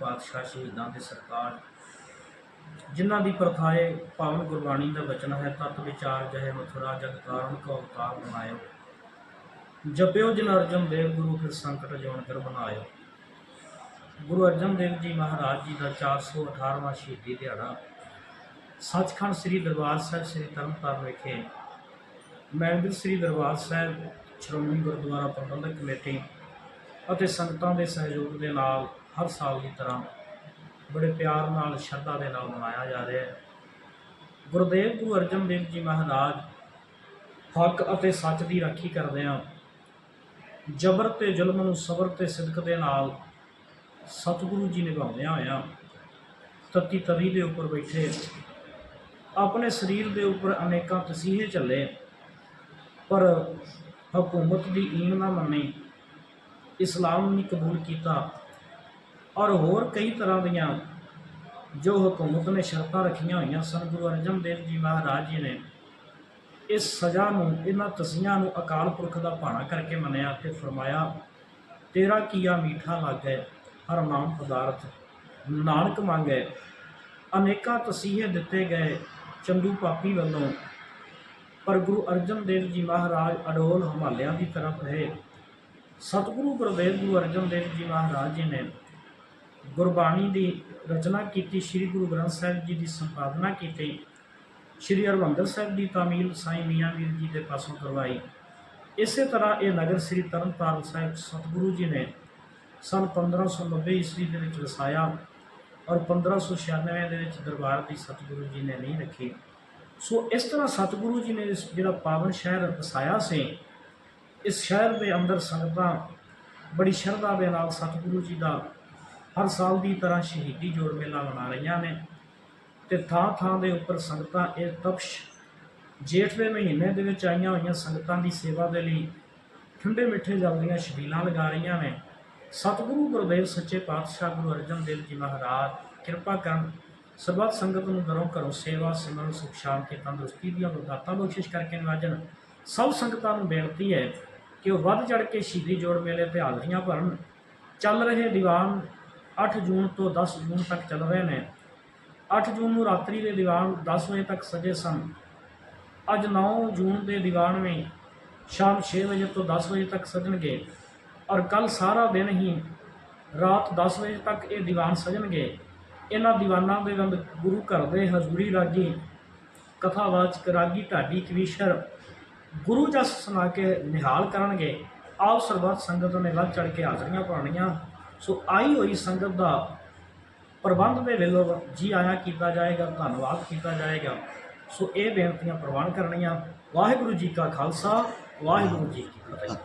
ਪਾਤਸ਼ਾਹ ਸ਼ਹੀਦਾਂ ਦੇ ਸਰਤਾਜ। ਜਿਨ੍ਹਾਂ ਦੀ ਪ੍ਰਥਾਏ ਪਾਵਨ ਗੁਰਬਾਣੀ ਦਾ ਬਚਨ ਹੈ, ਤਤ ਵਿਚਾਰ ਜਹੇ ਮਥੁਰਾ, ਜਗ ਕਾਰਨ ਕੋ ਅਵਤਾਰ ਬਣਾਇਓ। ਜਪਿਓ ਜਿਨ ਅਰਜਨ ਦੇਵ, ਗੁਰੂ ਫਿਰ ਸੰਕਟ ਜੋਨ ਕਰ ਬਣਾਇਓ। ਗੁਰੂ ਅਰਜਨ ਦੇਵ ਜੀ ਮਹਾਰਾਜ ਜੀ ਦਾ 418ਵਾਂ ਸ਼ਹੀਦੀ ਦਿਹਾੜਾ। ਸੱਚਖੰਡ ਸ੍ਰੀ ਦਰਬਾਰ ਸਾਹਿਬ, ਸ੍ਰੀ ਤਰਨਤਾਰਨ ਵਿਖੇ। ਮੈਂਬਰ ਸ੍ਰੀ ਦਰਬਾਰ ਸਾਹਿਬ, ਸ਼੍ਰੋਮਣੀ ਗੁਰਦੁਆਰਾ ਪ੍ਰਬੰਧਕ ਕਮੇਟੀ ਅਤੇ ਸੰਗਤਾਂ ਦੇ ਸਹਿਯੋਗ ਦੇ ਨਾਲ ਹਰ ਸਾਲ ਦੀ ਤਰ੍ਹਾਂ ਬੜੇ ਪਿਆਰ ਨਾਲ, ਸ਼ਰਧਾ ਦੇ ਨਾਲ ਮਨਾਇਆ ਜਾ ਰਿਹਾ ਹੈ। ਗੁਰਦੇਵ ਗੁਰੂ ਅਰਜਨ ਦੇਵ ਜੀ ਮਹਾਰਾਜ ਹੱਕ ਅਤੇ ਸੱਚ ਦੀ ਰਾਖੀ ਕਰਦਿਆਂ ਜਬਰ ਤੇ ਜ਼ੁਲਮ ਨੂੰ ਸਬਰ ਤੇ ਸਿਦਕ ਦੇ ਨਾਲ ਸਤਿਗੁਰੂ ਜੀ ਨਿਭਾਉਂਦਿਆਂ ਹੋਇਆਂ ਤਤੀ ਤਵੀ ਦੇ ਉੱਪਰ ਬੈਠੇ, ਆਪਣੇ ਸਰੀਰ ਦੇ ਉੱਪਰ ਅਨੇਕਾਂ ਤਸੀਹੇ ਚੱਲੇ, ਪਰ ਹਕੂਮਤ ਦੀ ਈਨ ਨਾ ਮੰਨੀ। ਇਸਲਾਮ ਨਹੀਂ ਕਬੂਲ ਕੀਤਾ ਔਰ ਹੋਰ ਕਈ ਤਰ੍ਹਾਂ ਦੀਆਂ ਜੋ ਹਕੂਮਤ ਨੇ ਸ਼ਰਤਾਂ ਰੱਖੀਆਂ ਹੋਈਆਂ ਸਨ, ਗੁਰੂ ਅਰਜਨ ਦੇਵ ਜੀ ਮਹਾਰਾਜ ਜੀ ਨੇ ਇਸ ਸਜ਼ਾ ਨੂੰ, ਇਹਨਾਂ ਤਸੀਆਂ ਨੂੰ ਅਕਾਲ ਪੁਰਖ ਦਾ ਭਾਣਾ ਕਰਕੇ ਮੰਨਿਆ ਤੇ ਫਰਮਾਇਆ, ਤੇਰਾ ਕੀਆ ਮੀਠਾ ਲੱਗੈ, ਹਰ ਨਾਮ ਪਦਾਰਥ, ਨਾਨਕ ਮੰਗੈ। ਅਨੇਕਾਂ ਤਸੀਹੇ ਦਿੱਤੇ ਗਏ ਚੰਦੂ ਪਾਪੀ ਵੱਲੋਂ, ਪਰ ਗੁਰੂ ਅਰਜਨ ਦੇਵ ਜੀ ਮਹਾਰਾਜ ਅਡੋਲ ਹਿਮਾਲਿਆਂ ਦੀ ਤਰਫ ਰਹੇ। ਸਤਿਗੁਰੂ ਗੁਰਦੇਵ ਗੁਰੂ ਅਰਜਨ ਦੇਵ ਜੀ ਮਹਾਰਾਜ ਜੀ ਨੇ ਗੁਰਬਾਣੀ ਦੀ ਰਚਨਾ ਕੀਤੀ, ਸ੍ਰੀ ਗੁਰੂ ਗ੍ਰੰਥ ਸਾਹਿਬ ਜੀ ਦੀ ਸੰਪਾਦਨਾ ਕੀਤੀ, ਸ੍ਰੀ ਹਰਿਮੰਦਰ ਸਾਹਿਬ ਦੀ ਤਾਮੀਲ ਸਾਈਂ ਮੀਆਂ ਵੀਰ ਜੀ ਦੇ ਪਾਸੋਂ ਕਰਵਾਈ। ਇਸੇ ਤਰ੍ਹਾਂ ਇਹ ਨਗਰ ਸ੍ਰੀ ਤਰਨਤਾਰਨ ਸਾਹਿਬ ਸਤਿਗੁਰੂ ਜੀ ਨੇ ਸਨ 1590 ਈਸਵੀ ਦੇ ਵਿੱਚ ਵਸਾਇਆ ਔਰ 1596 ਦੇ ਵਿੱਚ ਦਰਬਾਰ ਦੀ ਸਤਿਗੁਰੂ ਜੀ ਨੇ ਨਹੀਂ ਰੱਖੀ। ਸੋ ਇਸ ਤਰ੍ਹਾਂ ਸਤਿਗੁਰੂ ਜੀ ਨੇ ਜਿਹੜਾ ਪਾਵਨ ਸ਼ਹਿਰ ਵਸਾਇਆ ਸੀ ਇਸ ਸ਼ਹਿਰ ਦੇ ਅੰਦਰ ਸੰਗਤਾਂ ਬੜੀ ਸ਼ਰਧਾ ਦੇ ਨਾਲ ਸਤਿਗੁਰੂ ਜੀ ਦਾ ਹਰ ਸਾਲ ਦੀ ਤਰ੍ਹਾਂ ਸ਼ਹੀਦੀ ਜੋੜ ਮੇਲਾ ਮਨਾ ਰਹੀਆਂ ਨੇ ਤੇ ਥਾਂ ਥਾਂ ਦੇ ਉੱਪਰ ਸੰਗਤਾਂ ਇਹ ਤਪਸ਼ ਜੇਠ ਦੇ ਮਹੀਨੇ ਦੇ ਵਿੱਚ ਆਈਆਂ ਹੋਈਆਂ ਸੰਗਤਾਂ ਦੀ ਸੇਵਾ ਦੇ ਲਈ ਠੰਡੇ ਮਿੱਠੇ ਜਲ ਦੀਆਂ ਛਬੀਲਾਂ ਲਗਾ ਰਹੀਆਂ ਨੇ। ਸਤਿਗੁਰੂ ਗੁਰਦੇਵ ਸੱਚੇ ਪਾਤਸ਼ਾਹ ਗੁਰੂ ਅਰਜਨ ਦੇਵ ਜੀ ਮਹਾਰਾਜ, ਕਿਰਪਾ ਕਰਨ ਸਰਬੱਤ ਸੰਗਤ ਨੂੰ ਘਰੋਂ ਘਰੋਂ ਸੇਵਾ, ਸਿਮਰਨ, ਸੁਖ, ਸ਼ਾਂਤੀ, ਤੰਦਰੁਸਤੀ ਦੀਆਂ ਬਰਕਤਾਂ ਬਖਸ਼ਿਸ਼ ਕਰਕੇ ਨਿਵਾਜਣ। ਸਭ ਸੰਗਤਾਂ ਨੂੰ ਬੇਨਤੀ ਹੈ ਕਿ ਉਹ ਵੱਧ ਚੜ ਕੇ ਸ਼ਹੀਦੀ ਜੋੜ ਮੇਲੇ ਤੇ ਹਾਜ਼ਰੀਆਂ ਭਰਨ। ਚੱਲ ਰਹੇ ਦੀਵਾਨ 8 ਜੂਨ ਤੋਂ 10 ਜੂਨ ਤੱਕ ਚੱਲ ਰਹੇ ਨੇ। 8 ਜੂਨ ਨੂੰ ਰਾਤਰੀ ਦੇ ਦੀਵਾਨ 10 ਵਜੇ ਤੱਕ ਸਜੇ ਸਨ। ਅੱਜ 9 ਜੂਨ ਦੇ ਦੀਵਾਨ ਵੀ ਸ਼ਾਮ 6 ਵਜੇ ਤੋਂ 10 ਵਜੇ ਤੱਕ ਸਜਣਗੇ। ਔਰ ਕੱਲ ਸਾਰਾ ਦਿਨ ਹੀ ਰਾਤ 10 ਵਜੇ ਤੱਕ ਇਹ ਦੀਵਾਨ ਸਜਣਗੇ। ਇਹਨਾਂ ਦੀਵਾਨਾਂ ਦੇ ਵਿੱਚ ਗੁਰੂ ਘਰ ਦੇ ਹਜ਼ੂਰੀ ਰਾਗੀ ਕਥਾਵਾਚਕ ਰਾਗੀ ਢਾਡੀ ਕਵੀਸ਼ਰ ਗੁਰੂ ਜਸ ਸੁਣਾ ਕੇ ਨਿਹਾਲ ਕਰਨਗੇ। ਆਪ ਸਰਬੱਤ ਸੰਗਤ ਨੇ ਵੱਧ ਚੜ ਕੇ ਹਾਜ਼ਰੀਆਂ ਪਾਉਣੀਆਂ ਸੋ ਆਈ ਹੋਈ ਸੰਗਤ ਦਾ ਪ੍ਰਬੰਧ ਦੇ ਵੱਲੋਂ ਜੀ ਆਇਆ ਕੀਤਾ ਜਾਏਗਾ, ਧੰਨਵਾਦ ਕੀਤਾ ਜਾਏਗਾ। ਸੋ ਇਹ ਬੇਨਤੀਆਂ ਪ੍ਰਵਾਨ ਕਰਨੀਆਂ। ਵਾਹਿਗੁਰੂ ਜੀ ਕਾ ਖਾਲਸਾ, ਵਾਹਿਗੁਰੂ ਜੀ ਕੀ ਫਤਿਹ।